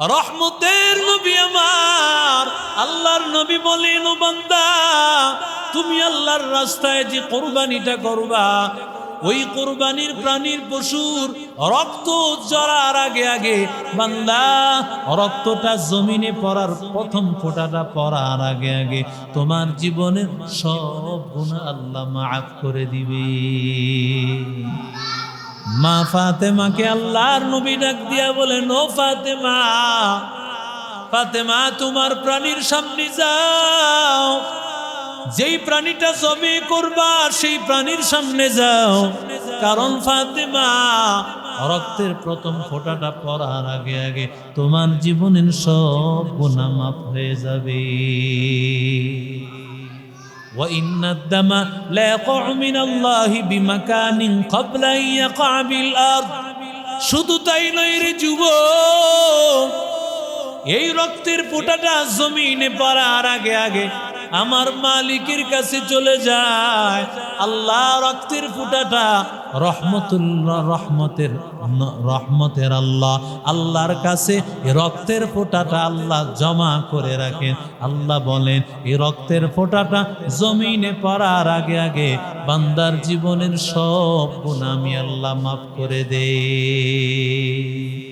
রহমতের নবী আমার, আল্লাহর নবী বলেন বান্দা, তুমি আল্লাহর রাস্তায় যে কোরবানিটা করবা, ওই কোরবানির প্রাণীর পশুর রক্ত জড়ার আগে আগে, বান্দা, রক্তটা জমিনে পড়ার প্রথম ফোঁটাটা পড়ার আগে আগে, তোমার জীবনের সব গুণা আল্লাহ মাফ করে দিবে। মা ফাতেমাকে আল্লাহর নবী ডাক দিয়া বলেন ও ফাতেমা ফাতেমা, তোমার প্রাণীর সামনে যাও। যেই প্রাণীটা জবে করবা, সেই প্রাণীর সামনে যাও। কারণ ফাতেমা, রক্তের প্রথম ফোঁটাটা পড়ার আগে আগে তোমার জীবনের সব গুণা মাফ হয়ে যাবে। وإن الدم لا يقع من الله بمكان قبل أن يقع بالأرض শুধু তাই নয় রে যুব এই রক্তের ফোঁটাটা জমিনে পড়ার আগে আগে আমার মালিকের কাছে চলে যায়। আল্লাহ রক্তের ফুটাটা রহমতুল্লাহ রহমতের রহমতের আল্লাহ। আল্লাহর কাছে রক্তের ফোঁটাটা আল্লাহ জমা করে রাখেন। আল্লাহ বলেন এই রক্তের ফোঁটাটা জমিনে পড়ার আগে আগে বান্দার জীবনের সব গুণ আমি আল্লাহ মাফ করে দেই।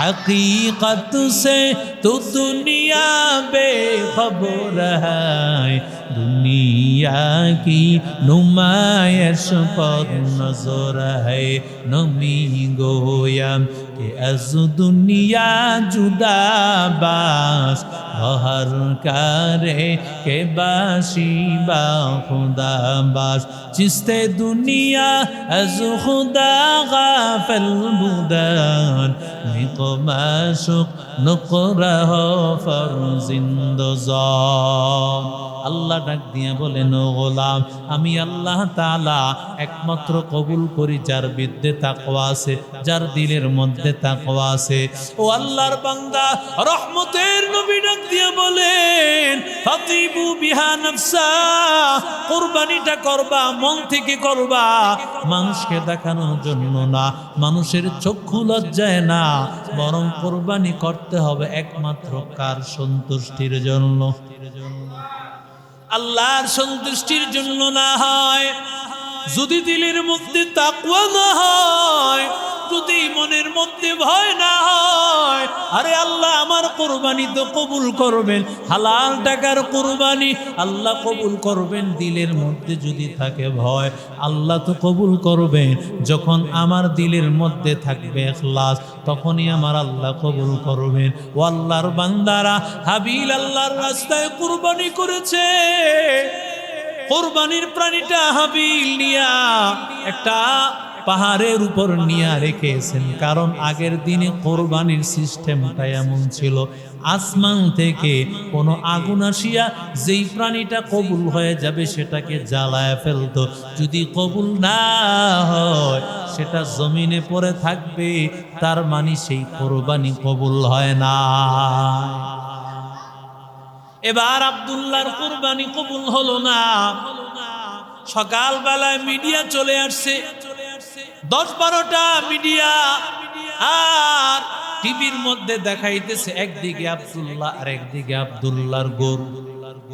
हकीकत से तो दुनिया बेखबर है दुनिया की नुमाइश पर नजर है नमी गोया কে আজ দুনিয়া জুদাবাস হর কারে কে বাসিবা খুদাবাস চিস্তে দুনিয়া, আজ খুদা গাফল বুদান নিকমাশুক নকরাহ ফরজিন্দজান আল্লাহ ডাক দিয়া বলেন গোলাম, আমি আল্লাহ তালা একমাত্র কবুল করি যার বিদ্যে তাকওয়া আছে, যার দিলের মধ্যে তাকওয়া আছে। ও আল্লাহর বান্দা, রহমতের নবী ডাক দিয়ে বলেন, ফাতিবু বিহা নাফসা, কুরবানিটা করবা, মন থেকে করবা। মানুষকে দেখানোর জন্য না, মানুষের চক্ষু লজ্জায় না, বরং কোরবানি করতে হবে একমাত্র কার সন্তুষ্টির জন্য। আল্লাহর সন্তুষ্টির জন্য না হয়, যদি দিলের মধ্যে তাকুয়া না হয় যদি মনের মধ্যে ভয় না হয় আরে আল্লাহ, আমার কোরবানি তো কবুল করবেন। হালাল টাকার কোরবানি আল্লাহ কবুল করবেন, দিলের মধ্যে যদি থাকে ভয়। আল্লাহ তো কবুল করবেন, যখন আমার দিলের মধ্যে থাকবে এখলাস, তখনই আমার আল্লাহ কবুল করবেন। ও আল্লাহর বান্দারা, হাবিল আল্লাহর রাস্তায় কোরবানি করেছে। কোরবানির প্রাণীটা হাবিল নিয়া একটা পাহাড়ের উপর নিয়ে রেখেছেন। কারণ আগের দিনে কোরবানির সিস্টেমটা এমন ছিল, আসমান থেকে কোনো আগুন আসিয়া যেই প্রাণীটা কবুল হয়ে যাবে সেটাকে জ্বালায় ফেলতো। যদি কবুল না হয়, সেটা জমিনে পড়ে থাকবে, তার মানে সেই কোরবানি কবুল হয় না। এবার আব্দুল্লাহর কোরবানি কবুল হলো না। সকালবেলায় মিডিয়া চলে আসছে। দশ বারোটা মিডিয়া আর টিভির মধ্যে দেখাইতেছে, একদিকে আবদুল্লাহ আর একদিকে আবদুল্লাহর গরু।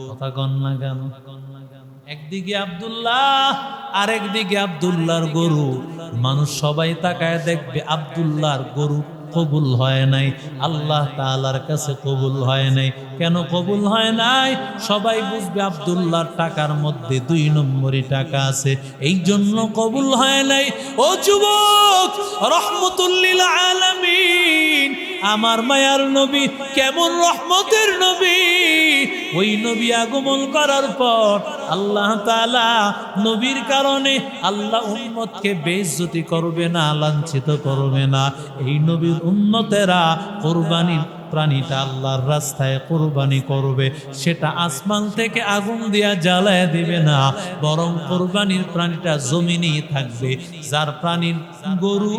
কথা গন্না কেন? একদিকে আবদুল্লাহ আর একদিকে আব্দুল্লাহর গরু। মানুষ সবাই তাকায় দেখবে আবদুল্লাহর গরু কবুল হয় নাই, আল্লাহ তালার কাছে কবুল হয় নাই। কেন কবুল হয় নাই? সবাই বুঝবে আব্দুল্লাহর টাকার মধ্যে দুই নম্বরই টাকা আছে। এই জন্য কবুল হয় নাই। ও যুবক রহমতুল্লিল আলামিন আমার মায়ার নবী, কেমন রহমতের নবী। ওই নবী আগমন করার পর আল্লাহ তাআলা নবীর কারণে আল্লাহ উম্মতকে বেইজ্জতি করবে না, লাঞ্ছিত করবে না। এই নবীর উন্নতেরা কোরবানির প্রাণীটা আল্লাহর রাস্তায় কোরবানি করবে। সেটা আসমান থেকে আগুন দিয়া জ্বালায় দিবে না, বরং কোরবানির প্রাণীটা জমিনেই থাকবে। যার প্রাণীর গরু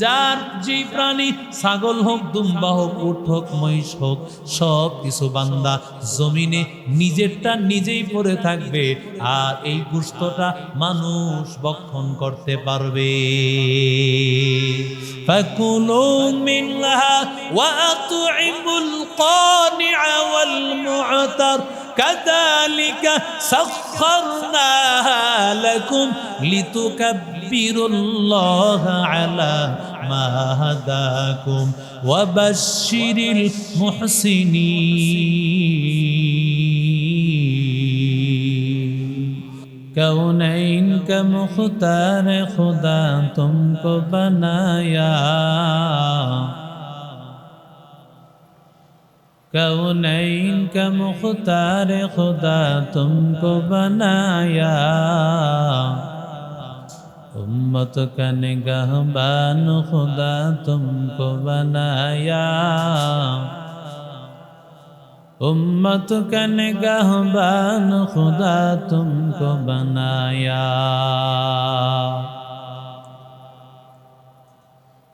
যার যেই প্রাণী ছাগল হোক দুম্বা হোক উঠ হোক মহিষ হোক সব কিছু বান্দা জমিনে নিজেরটা নিজেই পড়ে থাকবে আর এই গুস্তটা মানুষ বক্ষণ করতে পারবে فكلوا منها وأطعموا القانع والمعتر كذلك سخرناها لكم لتكبروا الله على ما هداكم وبشر المحسنين كونين كمختار خدا تم کو بنایا کونین کا مختار خدا تم کو بنایا امت کا نگہبان خدا تم کو بنایا امت کا نگہبان خدا تم کو بنایا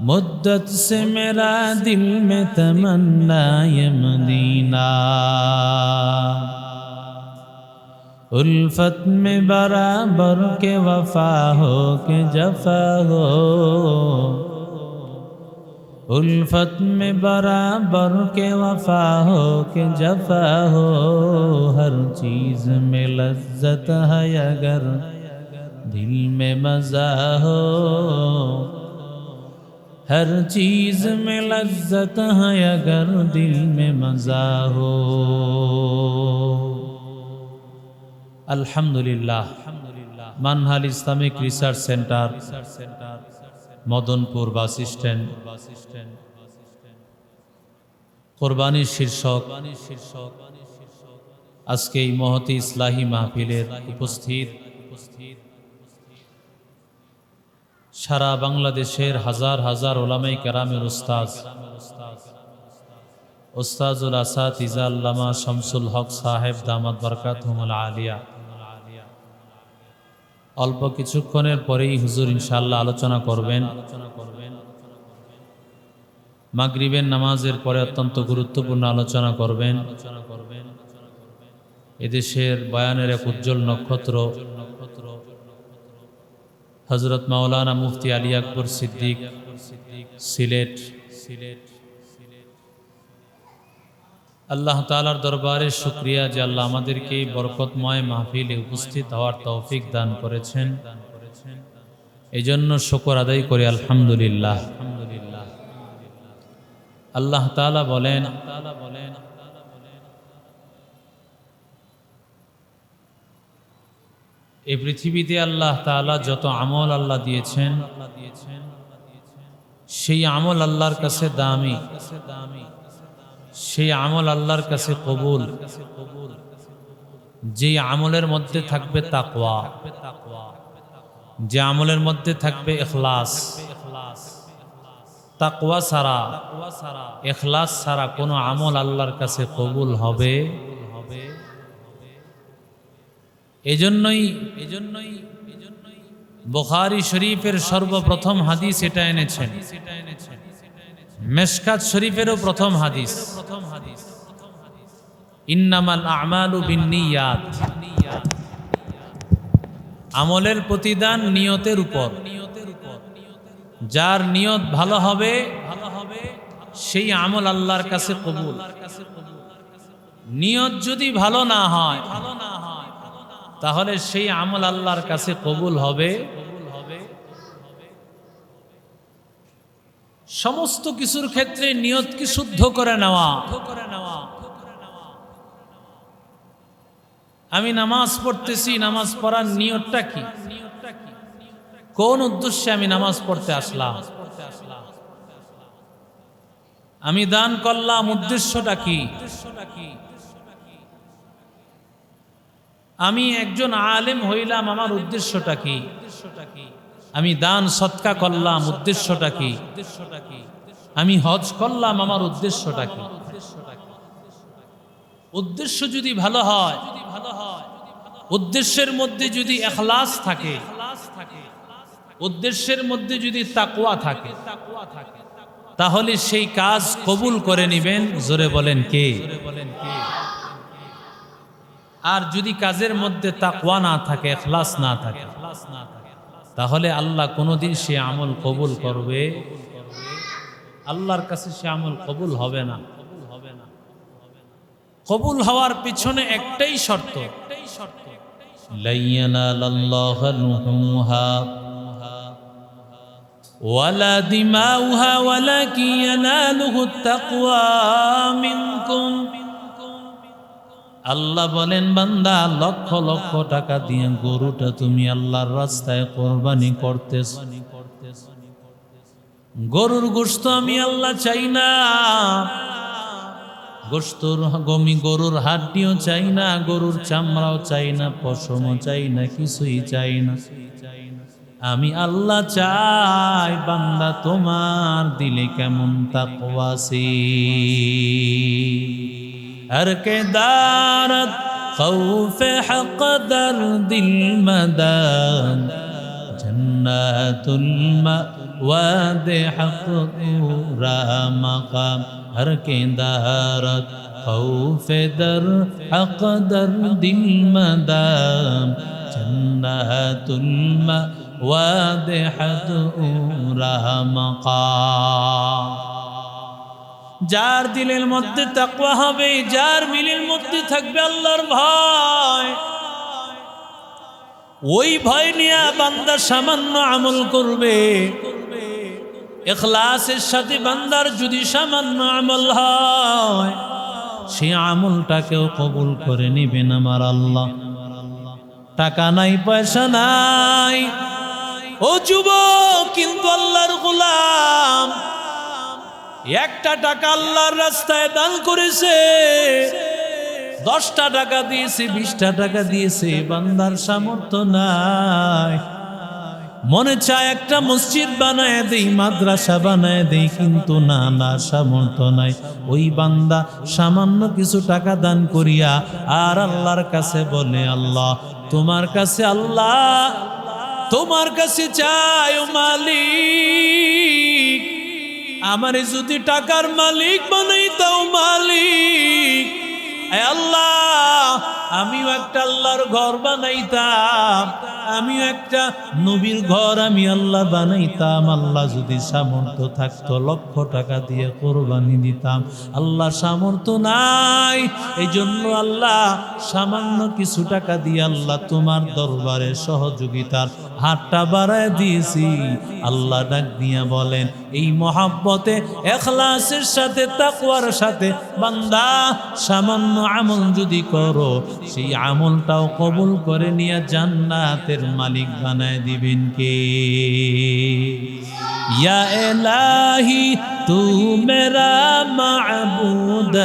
مدت سے میرا دل میں تمنا یہ مدینہ۔ الفت میں برابر کے وفا ہو کے جفا ہو۔ الفت میں برابر کے وفا ہو کے جفا ہو۔ ہر چیز میں لذت ہے اگر دل میں مزہ ہو۔ ہر چیز میں لذت ہے اگر دل میں مزہ ہو আলহামদুলিল্লাহ Manhal Islamic research centre Madanpur bus stand. কোরবানির শীর্ষক। আজকে এই মহতি ইসলাহী মাহফিলের উপস্থিত উপস্থিত সারা বাংলাদেশের হাজার হাজার ওলামাই কেরামের উস্তাজ ওস্তাজুল আসাদ ইজাল্লামা শামসুল হক সাহেব দামাদ বরকাত আলিয়া। অল্প কিছুক্ষণের পরেই হুজুর ইনশাল্লাহ আলোচনা করবেন। মাগরিবের নামাজের পরে অত্যন্ত গুরুত্বপূর্ণ আলোচনা করবেন। এদেশের বয়ানের এক উজ্জ্বল নক্ষত্র হজরত মাওলানা মুফতি আলী আকবর সিদ্দিক, সিলেট। আল্লাহ তালার দরবারে শুক্রিয়া যে আল্লাহ আমাদেরকে বরকতময় মাহফিলে উপস্থিত হওয়ার তৌফিক দান করেছেন। এই জন্য শকর আদায় করি, আলহামদুলিল্লাহ। আলহামদুলিল্লাহ আল্লাহ তালা বলেন বলেন এই পৃথিবীতে আল্লাহ তালা যত আমল আল্লাহ দিয়েছেন, সেই আমল আল্লাহর কাছে দামি। সেই আমল আল্লাহর কাছে কবুল। যে আমলের মধ্যে থাকবে তাকওয়া। যে আমলের মধ্যে থাকবে এখলাস তাকওয়া ছাড়া এখলাস ছাড়া কোনো আমল আল্লাহর কাছে কবুল হবে এজন্যই এজন্যই বুখারী শরীফের সর্বপ্রথম হাদিস এটা এনেছেন মেশকাত শরীফেরও প্রথম হাদিস। প্রথম হাদিস ইন্নামাল আমালু বিন্নিয়াত। আমলের প্রতিদান নিয়তের উপর। যার নিয়ত ভালো হবে ভালো হবে সেই আমল আল্লাহর কাছে কবুল। নিয়ত যদি ভালো না হয় ভালো না তাহলে সেই আমল আল্লাহর কাছে কবুল হবে? সমস্ত কিছুর ক্ষেত্রে নিয়তকে শুদ্ধ করে নেওয়া? আমি নামাজ পড়তেছি, নামাজ পড়ার নিয়তটা কি? কোন উদ্দেশ্যে আমি নামাজ পড়তে আসলাম? আমি দান করলাম, উদ্দেশ্যটা কি? আমি একজন আলেম হইলাম, আমার উদ্দেশ্যটা কি? আমি দান সৎকা করলাম, উদ্দেশ্যটা কি? আমি হজ করলাম, আমার উদ্দেশ্যটা কি? উদ্দেশ্য যদি ভালো হয়, উদ্দেশ্যের মধ্যে যদি এখলাস থাকে, উদ্দেশ্যের মধ্যে যদি তাকুয়া থাকে, তাহলে সেই কাজ কবুল করে নিবেন। জোরে বলেন কে? আর যদি কাজের মধ্যে তাকুয়া না থাকে এখলাস না থাকে তাহলে আল্লাহ কোনোদিন সে আমল কবুল করবে আল্লাহর কাছে সে আমল কবুল হবে না কবুল হওয়ার পিছনে একটাই শর্ত ولا دماؤها ولكن يناله التقوى منكم আল্লাহ বলেন, বান্দা, লক্ষ লক্ষ টাকা দিয়ে গরুটা তুমি আল্লাহর রাস্তায় কোরবানি করতেছ। গরুর গোস্ত আমি আল্লাহ চাই না। গোস্তর গমি গরুর হাড্ডিও চাই না, গরুর চামড়াও চাই না, পশমও চাই না, কিছুই চাই না। আমি আল্লাহ চাই, বান্দা, তোমার দিলে কেমন তা তাকওয়াসি هر که دارد خوف حق در دل مدان جنات الماء واد حق را مقام. هر که دارد خوف در حق در دل مدام جنات الماء واد حق را مقام. যার দিলের মধ্যে তাকওয়া হবে, যার মিলের মধ্যে থাকবে আল্লাহর ভয়। ওই ভয় নিয়ে বান্দা সামান্য আমল করবে। এখলাসের সাথে বান্দার যদি সামান্য আমল হয়, সে আমলটাকেও কবুল করে নিবেন আমার আল্লাহ। টাকা নাই, পয়সা নাই। ও যুবক, কিন্তু আল্লাহর গোলাম একটা টাকা আল্লাহর রাস্তায় দান করেছে, দশটা টাকা দিয়েছে, বিশটা টাকা দিয়েছে, বান্দার সামর্থ্য নাই। মনে চায় একটা মসজিদ বানায় দেই, মাদ্রাসা বানায় দেই, কিন্তু না না, সামর্থ্য নাই। ওই বান্দা সামান্য কিছু টাকা দান করিয়া আর আল্লাহর কাছে বলে, আল্লাহ, তোমার কাছে আল্লাহ, তোমার কাছে চাই মালিক। আমারে যদি টাকার মালিক বানাই তাও মালিক। আল্লাহ। আমিও একটা আল্লাহর ঘর বানাইতাম, আমিও একটা নবীর ঘর আমি আল্লাহ বানাইতাম, আল্লাহ যদি সামর্থ্য থাকতো লক্ষ টাকা দিয়ে কোরবানি দিতাম। আল্লাহ সামর্থ্য নাই এই জন্য আল্লাহ সামান্য কিছু টাকা দিয়ে আল্লাহ তোমার দরবারে সহযোগিতার হাতটা বাড়ায় দিয়েছি। আল্লাহ ডাক দিয়া বলেন, এই মহাব্বতে, এখলাসের সাথে, তাকওয়ার সাথে বান্দা সামান্য আমল যদি করো সেই আমলটাও কবুল করে নিয়ে জান্নাতের মালিক বানায় দিবেন কে? এলাহি, তু মেরা মাবুদ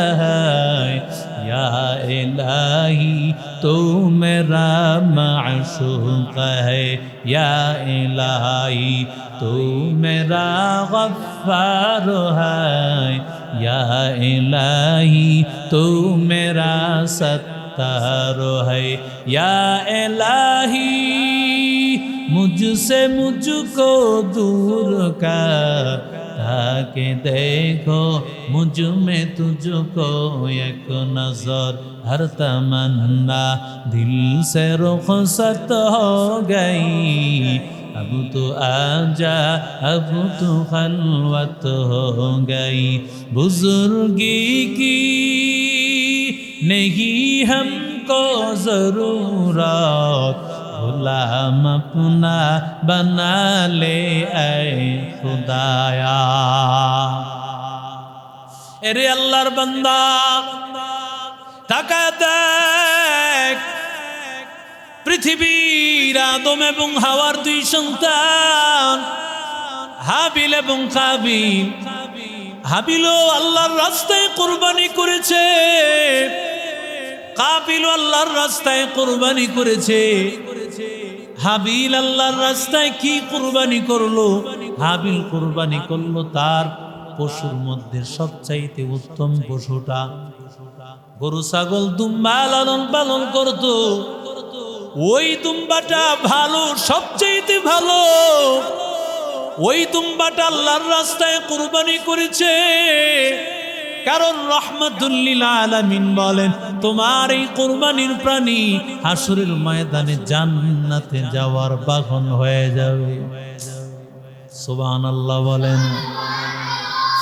এলাহি, তু মেরা মাসুক এলাহি, তু মেরা গফার হ্যা এলাহি, তু মেরা সত্য सत्तार है या इलाही मुझसे मुझको दूर कर ताकि देखो मुझ में तुझको एक नजर हर तमन्ना दिल से रुखसत हो गई अब तो आजा अब तो खलवत हो गई बुजुर्गी की नहीं हमको जरूरत गुलाम अपना बना ले ऐ खुदाया এরে আল্লাহর বান্দা তাকায় দেখ পৃথিবীর আদম এবং হাওয়ার দুই সন্তান হাবিল এবং কাবিল হাবিলও আল্লাহর রাস্তায় কোরবানি করেছে কাবিল আল্লাহর রাস্তায় কোরবানি করেছে। হাবিল আল্লাহর রাস্তায় কি কোরবানি করল? হাবিল কোরবানি করল তার পশুর মধ্যে সবচাইতে উত্তম পশুটা। গরু, ছাগল দুম্বা লালন পালন করতো। ওই দুম্বাটা ভালো, সবচাইতে ভালো। ওই দুম্বাটা আল্লাহর রাস্তায় কোরবানি করেছে। কারণ রহমতুল্লিল আলামিন বলেন তোমার এই কোরবানির প্রাণী হাসুরের ময়দানে জান্নাতে যাওয়ার বাহন হয়ে যাবে সুবহান আল্লাহ বলেন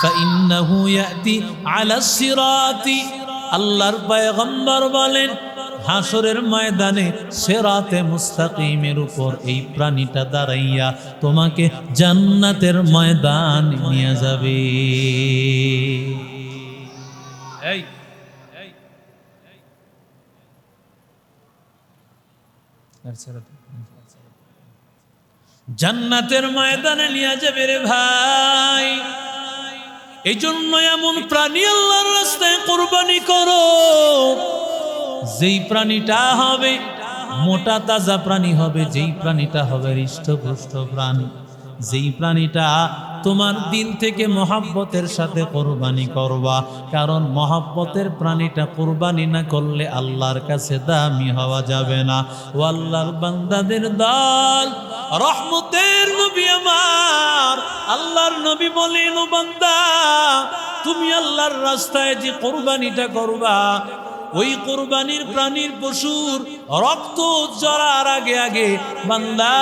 فإنه يأتي على الصراط আল্লাহর পয়গম্বর বলেন হাসরের ময়দানে সেরাতে মুস্তাকিমের উপর এই প্রাণীটা দাঁড়াইয়া তোমাকে জান্নাতের ময়দান নিয়ে যাবে এই জান্নাতের ময়দানে নিয়ে যাবে রে ভাই। এই জন্য এমন প্রাণী আল্লাহর রাস্তায় কোরবানি করো। যেই প্রাণীটা হবে মোটা তাজা প্রাণী হবে যেই প্রাণীটা হবে হৃষ্টপুষ্ট প্রাণী। যেই প্রাণীটা তোমার দিন থেকে মহাব্বতের সাথে কোরবানি করবা, কারণ মহাব্বতের প্রাণীটা কোরবানি না করলে আল্লাহর কাছে দামি হওয়া যাবে না। ও আল্লাহর বান্দাদের দল, রহমতের নবী আমার, আল্লাহর নবী বলেন বান্দা, তুমি আল্লাহর রাস্তায় যে কোরবানিটা করবা ওই কোরবানির প্রাণীর পশুর রক্ত জড়ার আগে আগে বান্দা,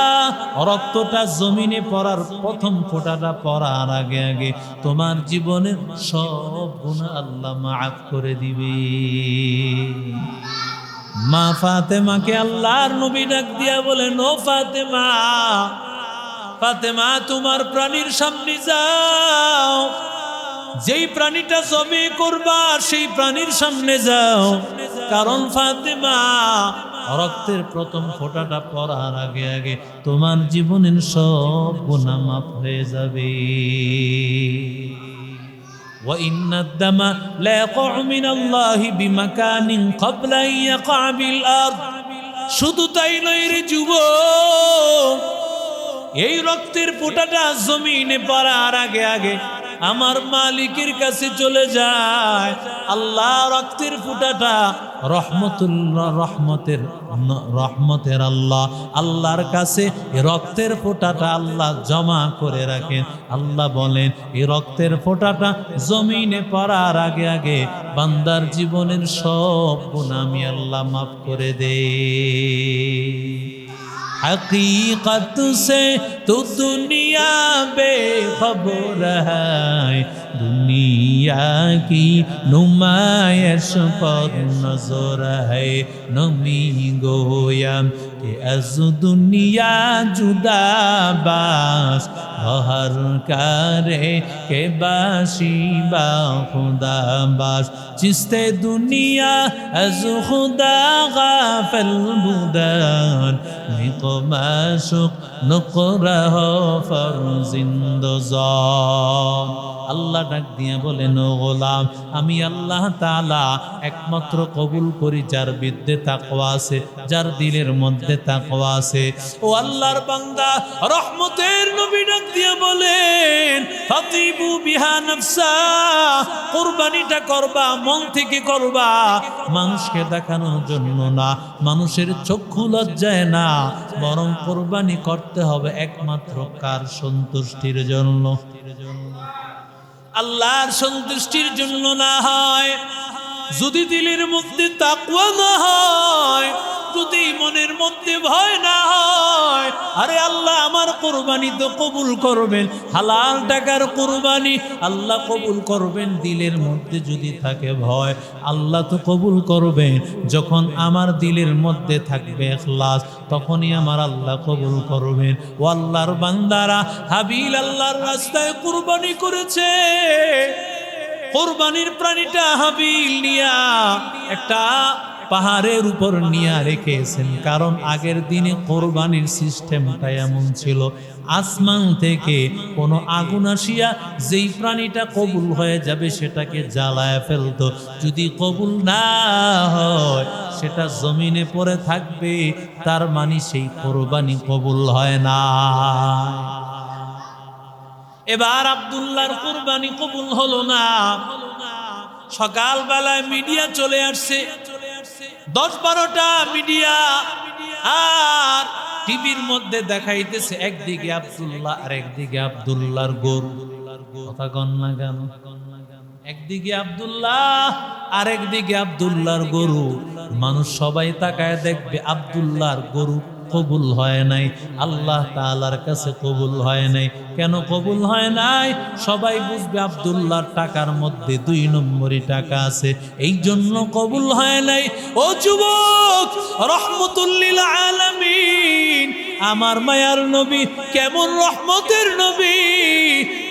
রক্তটা জমিনে পড়ার প্রথম ফোঁটাটা পড়ার আগে আগে তোমার জীবনের সব গুণা আল্লাহ মাফ করে দিবে। মা ফাতেমাকে আল্লাহর নবী ডাক দিয়া বলেন ও ফাতেমা ফাতেমা, তোমার প্রাণীর সামনে যাও। যেই প্রাণীটা জবে করবা সেই প্রাণীর সামনে যাও কারণ ফাতেমা রক্তের প্রথম ফোঁটাটা পড়ার আগে আগে তোমার জীবনের সব গুণা মাফ হয়ে যাবে وإن الدم لا يقع من الله بمكان قبل أن يقع بالأرض শুধু তাই নয় রে যুবক এই রক্তের ফোঁটাটা জমিনে পড়ার আগে আগে আমার মালিকের কাছে চলে যায়। আল্লাহ রক্তের ফুটাটা রহমতুল্লাহ রহমতের রহমতের আল্লাহ। আল্লাহর কাছে রক্তের ফোঁটাটা আল্লাহ জমা করে রাখেন। আল্লাহ বলেন, এই রক্তের ফোঁটাটা জমিনে পড়ার আগে আগে বান্দার জীবনের সব গুণ আমি আল্লাহ মাফ করে দে हकीकत से तो दुनिया बेखबर है दुनिया की नुमाइश पर नजर है नमी गोया कि अज दुनिया जुदा बास बहर करे के बाशी बा खुदा बास चिस्ते दुनिया अज खुदा गाफल बुदान মিকমাশুক নকরাহ ফরজিন্দজান। আল্লাহ ডাক দিয়ে বলেন গোলাম, আমি আল্লাহ তালা একমাত্র কবুল করি যার বিদ্যে তাকওয়া আছে, যার দিলের মধ্যে তাকওয়া আছে। ও আল্লাহর বান্দা, রহমতের নবী ডাক দিয়ে বলেন, ফাতিবু বিহা নাফসা, কুরবানিটা করবা, মন থেকে করবা। মানুষকে দেখানোর জন্য না, মানুষের চক্ষু লজ্জায় না, বরং কোরবানি করতে হবে একমাত্র কার সন্তুষ্টির জন্য? আল্লাহর সন্তুষ্টির জন্য না হয়। যদি দিলের মধ্যে তাকুয়া না হয়, যদি মনের মধ্যে ভয় না হয় আরে আল্লাহ, আমার কোরবানি তো কবুল করবেন। হালাল টাকার কোরবানি আল্লাহ কবুল করবেন, দিলের মধ্যে যদি থাকে ভয়, আল্লাহ তো কবুল করবেন। যখন আমার দিলের মধ্যে থাকবে এখলাস, তখনই আমার আল্লাহ কবুল করবেন। ও আল্লাহর বান্দারা, হাবিল আল্লাহর রাস্তায় কোরবানি করেছে। কোরবানির প্রাণীটা হাবিল নিয়া একটা পাহাড়ের উপর নিয়ে রেখেছেন। কারণ আগের দিনে কোরবানির সিস্টেমটা এমন ছিল, আসমান থেকে কোনো আগুন আসিয়া যেই প্রাণীটা কবুল হয়ে যাবে সেটাকে জ্বালায় ফেলতো। যদি কবুল না হয়, সেটা জমিনে পড়ে থাকবে, তার মানে সেই কোরবানি কবুল হয় না। এবার আব্দুল্লাহর কোরবানি কবুল হলো না। সকালবেলায় মিডিয়া চলে আসছে। দশ বারোটা মিডিয়া আর টিভির মধ্যে দেখাইতেছে, একদিকে আবদুল্লাহ আর একদিকে আবদুল্লাহর গরু। কথা গন্না গান একদিকে আবদুল্লাহ আর একদিকে আব্দুল্লাহর গরু। মানুষ সবাই তাকায় দেখবে আব্দুল্লাহর গরু কবুল হয় নাই, আল্লাহ তালার কাছে কবুল হয় নাই। কেন কবুল হয় নাই? সবাই বুঝবে আবদুল্লাহর টাকার মধ্যে দুই নম্বরই টাকা আছে। এই জন্য কবুল হয় নাই। ও যুবক রহমতুল্লিল আলামিন আমার মায়ার নবী, কেমন রহমতের নবী।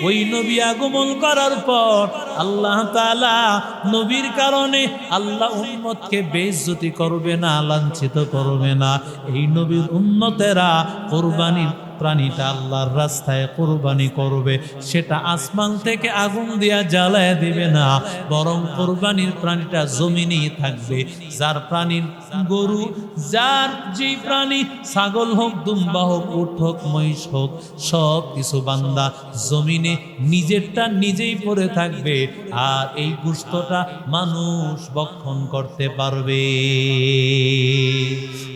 ওই নবী আগমন করার পর আল্লাহ তালা নবীর কারণে আল্লাহ উম্মতকে বেজ্জতি করবে না, লাঞ্ছিত করবে না। এই নবীর উন্নতেরা কোরবানির প্রাণীটা আল্লাহর রাস্তায় কোরবানি করবে সেটা আসমান থেকে আগুন দিয়া জ্বালায় দিবে না বরং কোরবানির প্রাণীটা জমিনেই থাকবে যার প্রাণীর গরু যার যেই প্রাণী ছাগল হোক দুম্বা হোক উঠ হোক মহিষ হোক সব কিছু বান্দা জমিনে নিজেরটা নিজেই পড়ে থাকবে আর এই গুস্তটা মানুষ বক্ষণ করতে পারবে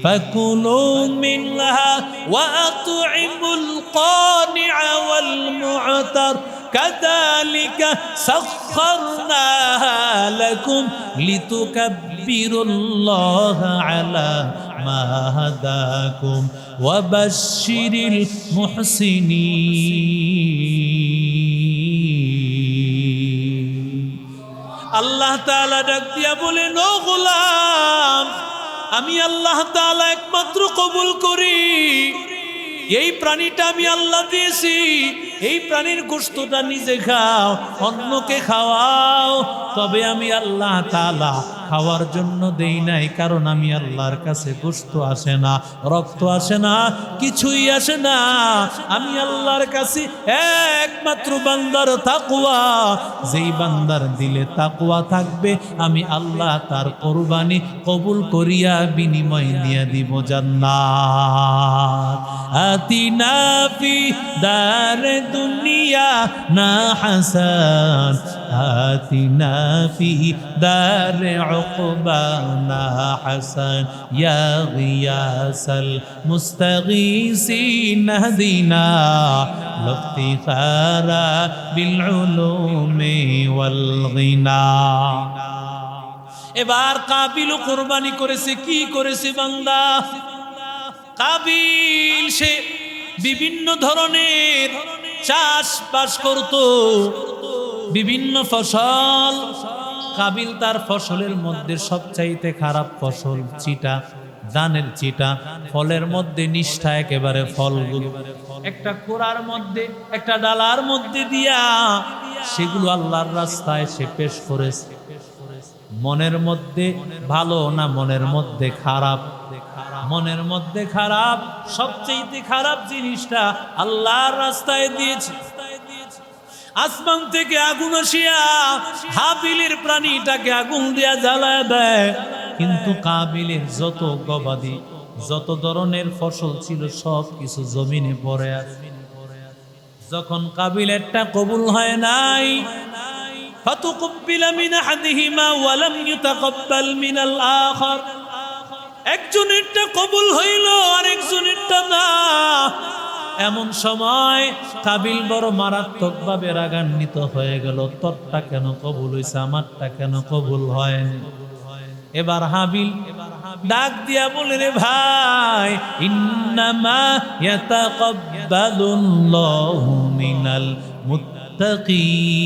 فكلوا منها وأطعموا القانع والمعتر كذلك سخرناها لكم لتكبروا الله على ما هداكم وبشر المحسنين আল্লাহ তাআলা ডাক দিয়া বলেন ও গোলাম আমি আল্লাহ তাআলা একমাত্র কবুল করি এই প্রাণীটা আমি আল্লাহ দিয়েছি। এই প্রাণীর গোস্তটা নিজে খাও, অন্যকে খাওয়াও। তবে আমি আল্লাহ তালা খাওয়ার জন্য দেই নাই, কারণ আমি আল্লাহর কাছে গোস্ত আসে না, রক্ত আসে না, কিছুই আসে না। আমি আল্লাহর কাছে একমাত্র বান্দার তাকুয়া যেই বান্দার দিলে তাকুয়া থাকবে, আমি আল্লাহ তার কোরবানি কবুল করিয়া বিনিময় নিয়ে দিব জান্নাত। আতিনা ফি দার দুনিয়া না হাসান আতিনা ফি দার উকবা না হাসান। ইয়া গিয়াসাল মুস্তাগীসিন হদিনা লাফতিখারা বিল উলুমি ওয়াল গিনা। এবার কাবিল কোরবানি করেছে, কি করেছে বান্দা? কাবিল সে বিভিন্ন ধরনের চাষবাস করত। বিভিন্ন ফসল। কাবিল তার ফসলের মধ্যে সবচাইতে খারাপ ফসল চিটা, ধানের চিটা। ফলের মধ্যে নিষ্ঠা একেবারে ফলগুলো। একটা কোরার মধ্যে, একটা ডালার মধ্যে দিয়া সেগুলো আল্লাহর রাস্তায় সে পেশ করেছে। মনের মধ্যে ভালো না মনের মধ্যে খারাপ? মনের মধ্যে খারাপ সবচেয়ে খারাপ জিনিসটা আল্লাহর রাস্তায় দিয়েছে আসমান থেকে আগুন আসিয়া হাবিলের প্রাণীটাকে আগুন দিয়া জ্বালায় দেয় কিন্তু কাবিলের যত গবাদি যত ধরনের ফসল ছিল সব কিছু জমিনে পড়ে আছে যখন কাবিলেরটা কবুল হয় নাই فتقبل من احدهما ولم يتقبل من الاخر একজনেরটা কবুল হইল আর একজনেরটা না। এমন সময় কাবিল বড় মারাত্মক ভাবে রাগান্বিত হয়ে গেল, তোরটা কেন কবুল হইছে? আমারটা কেন কবুল হয়নি? এবার হাবিল ডাক দিয়া বলে, রে ভাই, ইন্নামা ইয়াতাকাব্বালুল্লাহু মিনাল মুত্তাকিন।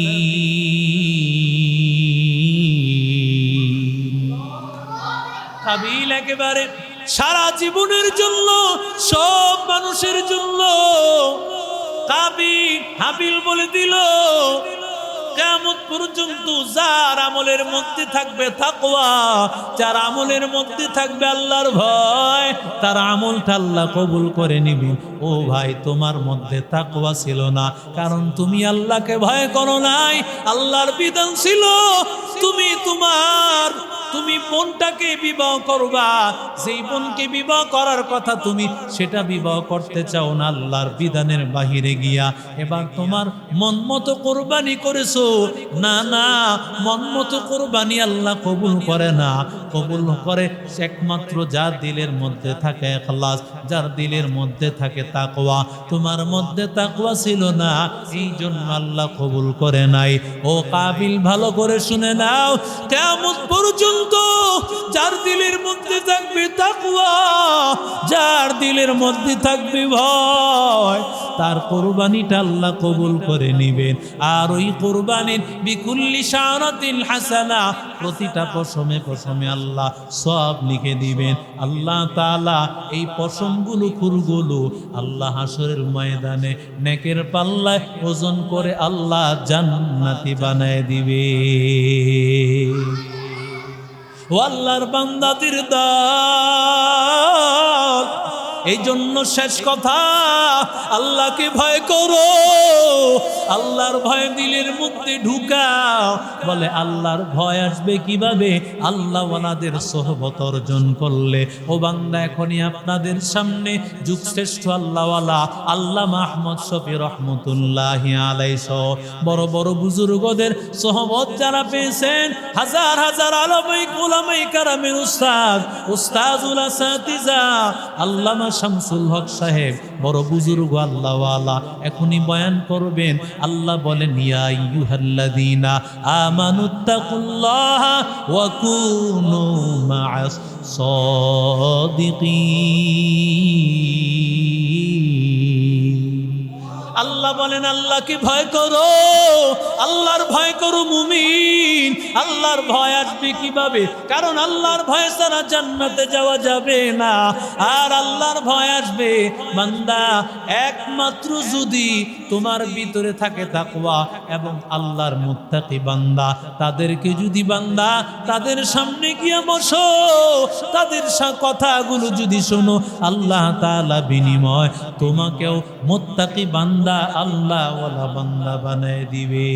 কাবিল একেবারে সারা জীবনের জন্য, সব মানুষের জন্য কাবিল, হাবিল বলে দিল। কেমন পর্যন্ত যার আমলের মধ্যে থাকবে তাকওয়া, যার আমলের মধ্যে থাকবে আল্লাহর ভয়, তার আমলটা আল্লাহ কবুল করে নিবি। ও ভাই, তোমার মধ্যে তাকওয়া ছিল না, কারণ তুমি আল্লাহকে ভয় করো নাই, আল্লাহর বিধান ছিল, তুমি তোমার তুমি বোনটাকে বিবাহ করবা। যেই বোনকে বিবাহ করার কথা তুমি সেটা বিবাহ করতে চাও না, আল্লাহর বিধানের বাহিরে গিয়া। এবার তোমার মন মতো কোরবানি করেছ। না না, মন মতো কোরবানি আল্লাহ কবুল করে না। কবুল করে একমাত্র যার দিলের মধ্যে থাকে এখলাস, যার দিলের মধ্যে থাকে তাকওয়া। তোমার মধ্যে তাকওয়া ছিল না, এই জন্য আল্লাহ কবুল করে নাই। ও কাবিল, ভালো করে শুনে নাও। কেমন পর্যন্ত যার দিলের মধ্যে থাকবে তাকওয়া, যার দিলের মধ্যে থাকবে ভয়, তার কোরবানিটা আল্লাহ কবুল করে নিবেন। আর ওই কোরবানির বিকুল্লি শানাতিল হাসানা, প্রতিটা পশমে পশমে আল্লাহ সব লিখে দিবেন। আল্লাহ তালা এই পশমগুলো খুরগুলো আল্লাহ হাসরের ময়দানে নেকের পাল্লায় ওজন করে আল্লাহ জান্নাতি বানায় দিবে। আল্লাহর বান্দাদের দাল এই জন্য শেষ কথা, আল্লাহকে ভয় করো। আল্লাহর ভয় দিলের মধ্যে ঢুকাও। বলে আল্লাহর ভয় আসবে কীভাবে? আল্লাহ ওনাদের সোহবত অর্জন করলে। ও বান্দা, এখনই আপনাদের সামনে যুগশ্রেষ্ঠ আল্লাহওয়ালা আল্লাহ মাহমদ শফি রহমতুল্লাহ আলাইস বড় বড় বুজুর্গদের সোহবত যারা পেয়েছেন, হাজার হাজার আলমাই গোলামাই কারামের উস্তাদ উস্তাজুল আসাতিজা আল্লামা শামসুল হক সাহেব, বড় বুজুর্গ আল্লাহওয়ালা, এখনই বয়ান করবেন। আল্লাহ বলেন, ইয়া আইয়ুহাল্লাযীনা আমানুত্তাকুল্লাহ ওয়া কুনু মা'আস সাদিকিন। আল্লাহ বলেন, আল্লাহকে ভয় করো, আল্লাহর ভয় করো মুমিন, আল্লাহর ভয় আসবে কীভাবে? কারণ আল্লাহর ভয় ছাড়া জান্নাতে যাওয়া যাবে না। আর আল্লাহর ভয় আসবে, বান্দা, একমাত্র যদি তোমার ভিতরে থাকে তাকওয়া এবং আল্লাহর মুত্তাকি বান্দা। তাদেরকে যদি বান্দা, তাদের সামনে গিয়ে বসো, তাদের কথাগুলো যদি শোনো, আল্লাহ তাআলা বিনিময় তোমাকেও মুত্তাকি বান্দা আল্লাহ ওয়ালা বান্দা বানায় দিবে।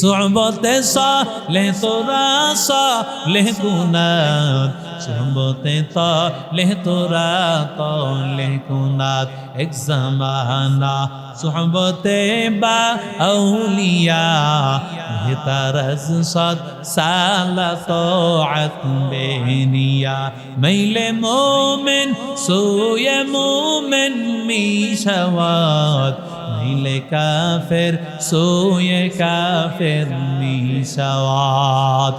সোহবতে সা লে তোরা সা লে গুনাত, সোহবতে তা লে তোরা তা লে গুনাত। এক জামানা সোহবতে বা আউলিয়া ভেতারজ সদ সালা তোআত বেনিয়া। মাইলে মোমেন, সোয়ে মোমেন মিশাওয়াত। মাইলে কাফের, সোয়ে কাফের মিশাওয়াত।